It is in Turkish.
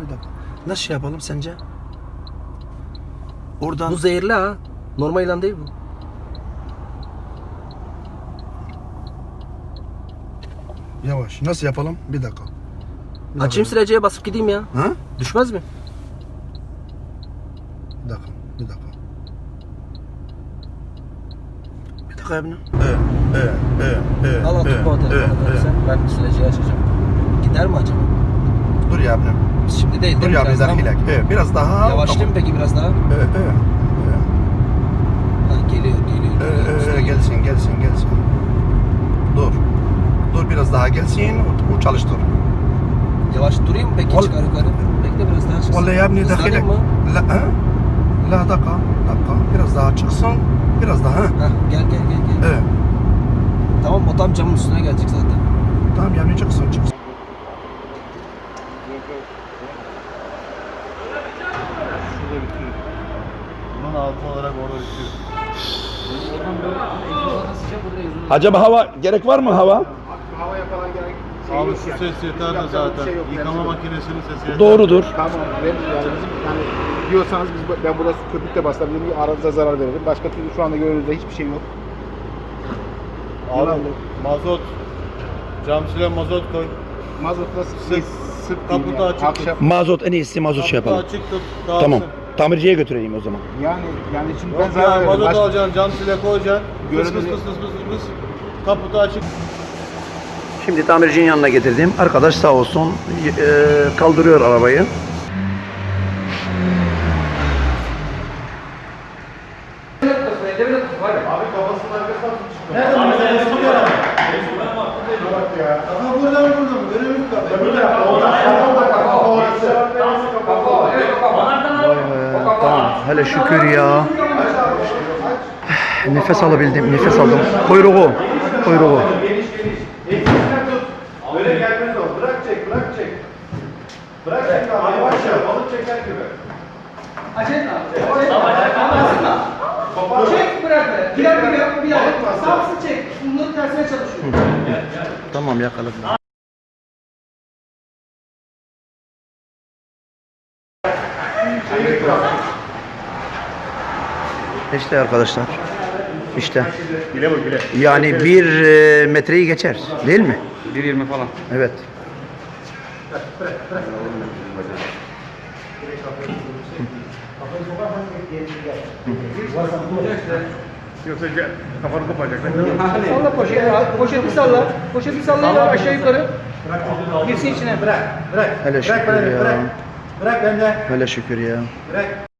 bir dakika. Nasıl şey yapalım sence? Oradan Bu zehirli ha. Normal ilan değil bu. yavaş. Nasıl yapalım? Bir dakika. Bir dakika. Açayım sileceğe basıp gideyim ya. Ha? Düşmez mi? Bir dakika. Bir dakika. Bir dakika Emine. Evet, evet, evet, evet. Al evet, atıp bu evet, telefonu. Ben sileceği açacağım. Gider mi acaba? Kulyablem. Şimdi değil değil mi? Kulyablem Biraz biraz daha. Yavaşlayayım peki biraz daha? Evet, evet. Ha, geliyor, geliyor. Geliyor. evet, gelsin, gelsin, gelsin. Dur. Dur biraz daha gelsin, o çalıştır. Yavaş durayım peki Ol- çıkar yukarı? Bekle biraz daha çıksın. Vallahi yabni dahilek. Hızlanayım? La, ha? La dakika, dakika. Biraz daha çıksın, biraz daha. Ha, gel gel gel gel. Evet. Tamam o tam camın üstüne gelecek zaten. Tamam yabni çıksın, çıksın. Şurada bitiyor. Bunun altı olarak orada bitiyor. Acaba hava gerek var mı hava? Havaya falan gerek Abi şu ses yeter de zaten. Yıkama makinesinin sesi yeter. Doğrudur. Tamam ben yani bizim yani diyorsanız biz ben burada köpükle basarım bir aranıza zarar veririm. Başka türlü şu anda gönlünüzde hiçbir şey yok. Abi mazot. Cam silen mazot koy. Mazotla sık Sık. Kaputu açık. Akşam Mazot en iyisi mazot şey yapalım. açık tut. dağıtsın. Tamam. Tamirciye götüreyim o zaman. yani yani şimdi ben Yok ya veririm. mazot Başka- alacaksın, cam sile koyacaksın. Fıs fıs Görünümlü- fıs fıs fıs fıs. Kaputu açık. Şimdi tamircinin yanına getirdim. Arkadaş sağ olsun e, kaldırıyor arabayı. Kafa burada mı burada mı? Önümüz Tamam. Hele şükür ya. Nefes alabildim. Nefes aldım. Kuyruğu. Kuyruğu. Öyle gelmez o. Bırak çek, bırak çek. Bırak çek abi. Yavaş ya. Balık çeker gibi. Çek bırak be. Girer gibi yap bir daha. Sağlıksız çek. Bunların tersine çalışıyor. Tamam yakaladım. İşte arkadaşlar. İşte. Bile bak bile. Yani bir e, metreyi geçer. Değil mi? 1.20 falan. Evet. Yoksa kafanı kopacak. Salla poşeti. Poşeti salla. Poşeti salla aşağı yukarı. Girsin içine. Bırak. Hele şükür ya. Bırak bende. Hele şükür ya. Bırak.